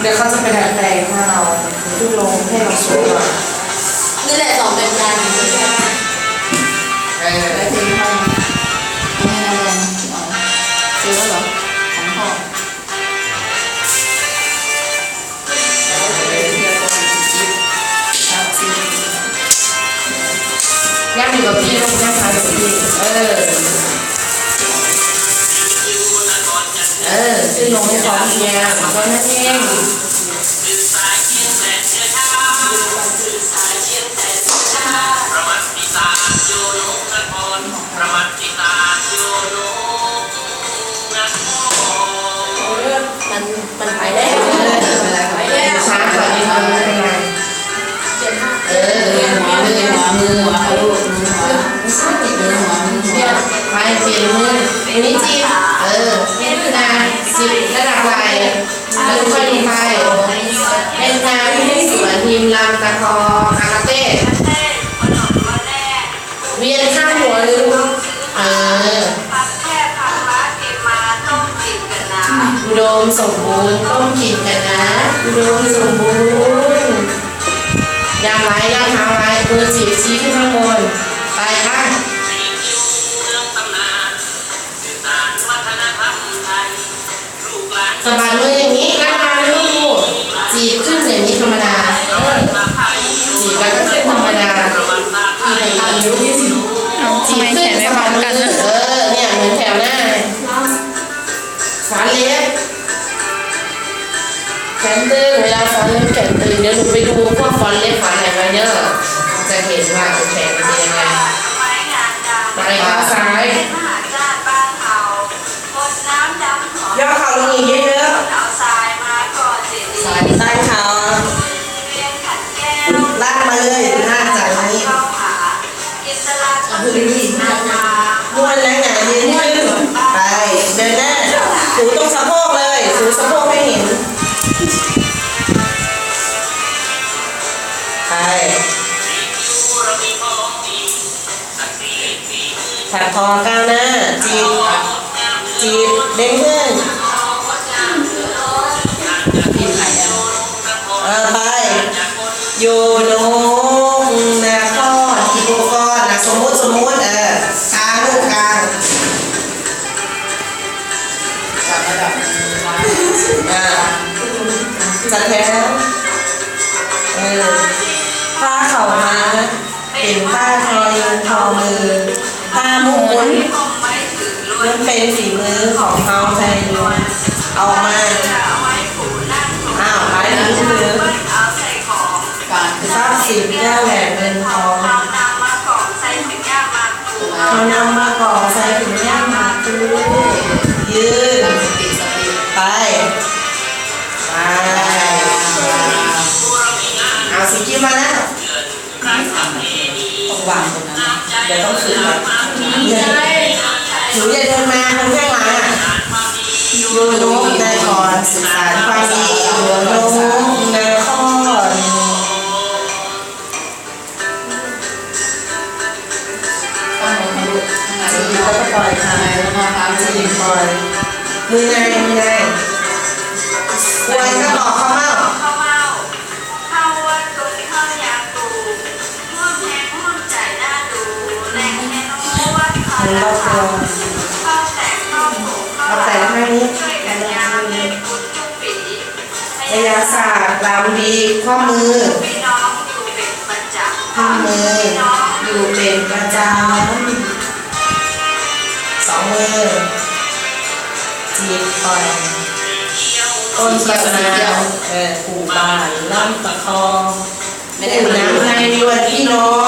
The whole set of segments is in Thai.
เดี๋ยวเขาจะไปดัดแปลงให้เราขึ้นลงให้เราสวยกว่านี่แหละสองเป็นการนึ่งเป็นการเออแล้วเจนให้ไม่ให้อะไรอ๋อเจอแล้วเหรอของพ่อย่างอยู่กับพี่ลูกย่างทานกับพี่เออ เออขึ้นลงให้พร้อมเพรียงก็นั่นเองประมัติศาสตร์โยโนนครประมัติศาสตร์โยโนนครมันมันไปแล้วไปแล้วช้าก่นนิดนึงเป็นไงเจ็บมากเออเรียนหัวมือหัวมือหัวลูกมือหัวไม่ใช่ติดมือหัวมือหัวไปเปลี่ยนมืออันนี้จีเออ จีบระดับไหลแล้วค่อยลงไปเป็นนางที่สวนทีมลำตะคอคาราเต้เวียนข้างหัวหรือเอออุดมสมบูรณ์ต้มกินกันนะอุดมสมบูรณ์ยางไรยางเท้าไรมือจีบชี้ขึ้นข้างบนไปค่ะ สะบัดมืออย่างนี้แล้วมาลูกจีบขึ้นอย่างนี้ธรรมดาเออชาไทยจีบแล้วก็ขึ้นธรรมดาประวัติศาสตร์ไทยเอาจีทำบไมขึ้แขนนไม่สะพร้บัอดมมืกันอนะเออเนี่ยเหมือนแถวหน้าขาเล็บแขนตึงเวลาฟอนเล็บแขนตึงเดี๋ยวหนูไปดูพวกฟอนเล็บขาไหนมาเยอะจะเห็นว่าแขนเป็นยังไงไปข้างซ้าย ย่อเข่าลงอีกเยอะสายๆใต้เท้าลากมาเลยหน้าจากนี้คือดีมากนะม้วนแล้วหนายืนขึ้นไปเดินหน้าถูตรงสะโพกเลยถูสะโพกให้เห็นไปเรามีของดีศักดิ์ศรีฝีมือถักคอก้าวหน้าจีบจีบเด้งขึ้น โยนงนะก้อนอีโบกอนนะสมมติสมมติเออกลางลูกกลางอ่าจัดแถวเออ สินแก้วแหวนเงินทองเขานำมาก่อใส่ถุงย่ามาตื้อยืนติดสติไปไปเอาสีกิ้มาแล้วต้องวางตรงนั้นเดี๋ยวต้องขืนก่อนเดินหนูอย่าเดินมาคนข้างหลังอะโยนกนายก่อนส แล้วก็ปล่อยค่ะข้างในแล้วก็ตามจีที่บปล่อยมือไงมือไงปล่อยก็บอกเขาเมามันรอบตัวเอาแต่ละข้างนี้กายศาสตร์ลำดีข้อมือข้อมืออยู่เป็นประจำ สองมือจีบปล่อยต้นกระนาเออผูบานล่ำตะคองไม่ได้น้ำให้ด้วยพี่น้อง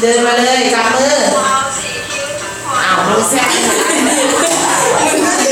เดียวกันหมดแล้แล้ววเดินมาเลยจับมือเอาช่เนี่ยเนี่ย